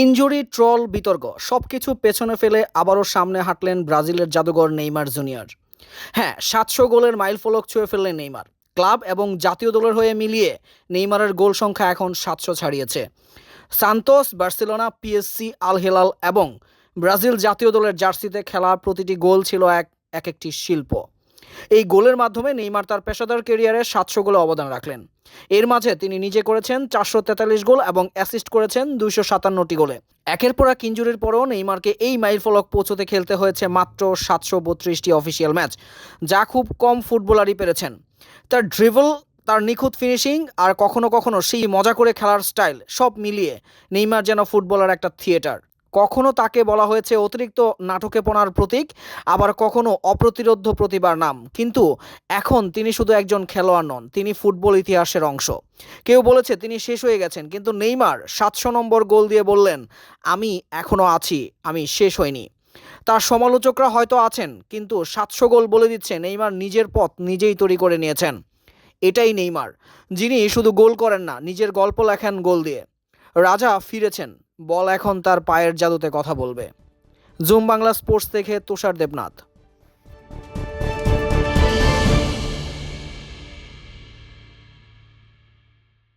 Injury troll, বিতর্ক, সবকিছু পেছনে ফেলে আবারও সামনে হাঁটলেন ব্রাজিলের জাদুঘর নেইমার জুনিয়র। হ্যাঁ সাতশো গোলের মাইলফলক ছুঁয়ে ফেললেন নেইমার। ক্লাব এবং জাতীয় দলের হয়ে মিলিয়ে নেইমারের গোল সংখ্যা এখন সাতশো ছাড়িয়েছে। Santos, Barcelona, PSG, Al Hilal এবং ব্রাজিল জাতীয় দলের জার্সিতে খেলা প্রতিটি গোল ছিল এক এক একটি শিল্প। এই গোলের মাধ্যমে নেইমার তার পেশাদার কেরিয়ারে সাতশো গোলে অবদান রাখলেন। এর মাঝে তিনি নিজে করেছেন চারশো তেতাল্লিশ গোল এবং অ্যাসিস্ট করেছেন দুইশো সাতান্নটি গোলে। একের পর এক ইঞ্জুরির পরও নেইমারকে এই মাইলফলক পৌঁছতে খেলতে হয়েছে মাত্র সাতশো বত্রিশটি অফিসিয়াল ম্যাচ, যা খুব কম ফুটবলারই পেরেছেন। তার ড্রিবল, তার নিখুঁত ফিনিশিং আর কখনো কখনো সেই মজা করে খেলার স্টাইল সব মিলিয়ে নেইমার যেন ফুটবলার একটা থিয়েটার। কখনো তাকে বলা হয়েছে অতিরিক্ত নাটকেপনার প্রতীক, আবার কখনো অপ্রতিরোধ্য প্রতিভার নাম। কিন্তু এখন তিনি শুধু একজন খেলোয়াড় নন, তিনি ফুটবল ইতিহাসের অংশ। কেউ বলেছে তিনি শেষ হয়ে গেছেন, কিন্তু নেইমার সাতশো নম্বর গোল দিয়ে বললেন, আমি এখনও আছি, আমি শেষ হইনি। তার সমালোচকরা হয়তো আছেন, কিন্তু সাতশো গোল বলে দিচ্ছে নেইমার নিজের পথ নিজেই তৈরি করে নিয়েছেন। এটাই নেইমার, যিনি শুধু গোল করেন না, নিজের গল্প লেখেন গোল দিয়ে। রাজা ফিরেছেন। বল এখন তার পায়ের জাদুতে কথা বলবে। জুম বাংলা স্পোর্টস দেখে তুষার দেবনাথ।